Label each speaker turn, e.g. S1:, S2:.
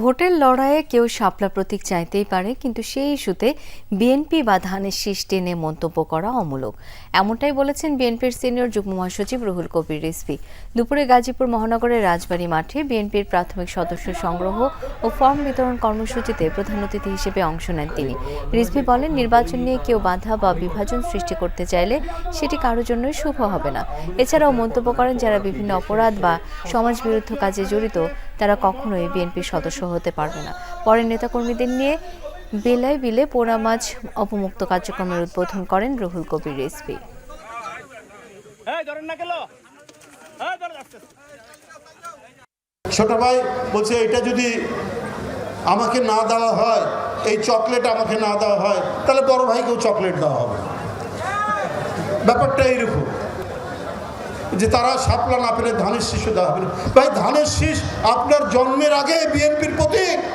S1: ভোটের লড়াইয়ে কেউ শাপলা প্রতীক চাইতেই পারে কিন্তু সেই ইস্যুতে বিএনপি বা ধানের শীষ টেনে মন্তব্য করা অমূলক এমনটাই বলেছেন বিএনপির সিনিয়র যুগ্ম মহাসচিব রুহুল কবির রিসভি দুপুরে গাজীপুর মহানগরের রাজবাড়ী মাঠে বিএনপির প্রাথমিক সদস্য সংগ্রহ ও ফর্ম বিতরণ কর্মসূচিতে প্রধান অতিথি হিসেবে অংশ নেন তিনি রিসভি বলেন নির্বাচন নিয়ে কেউ বাধা বা বিভাজন সৃষ্টি করতে চাইলে সেটি কারো জন্যই শুভ হবে না এছাড়াও মন্তব্য করেন যারা বিভিন্ন অপরাধ বা বিরুদ্ধ কাজে জড়িত তারা কখনোই বিএনপির সদস্য হতে পারবে না পরে নেতাকর্মীদের নিয়ে বেলায় বিলে পোড়া মাছ অপমুক্ত কার্যক্রমের উদ্বোধন করেন রুহুল কবির রেসপি
S2: ছোট ভাই বলছে এটা যদি আমাকে না দেওয়া হয় এই চকলেট আমাকে না দেওয়া হয় তাহলে বড় ভাইকেও চকলেট দেওয়া হবে ব্যাপারটা এইরকম যে তারা সাপলা না পেলে ধানের শীষও দেওয়া হবে ভাই ধানের শীষ আপনার জন্মের আগে বিএনপির প্রতীক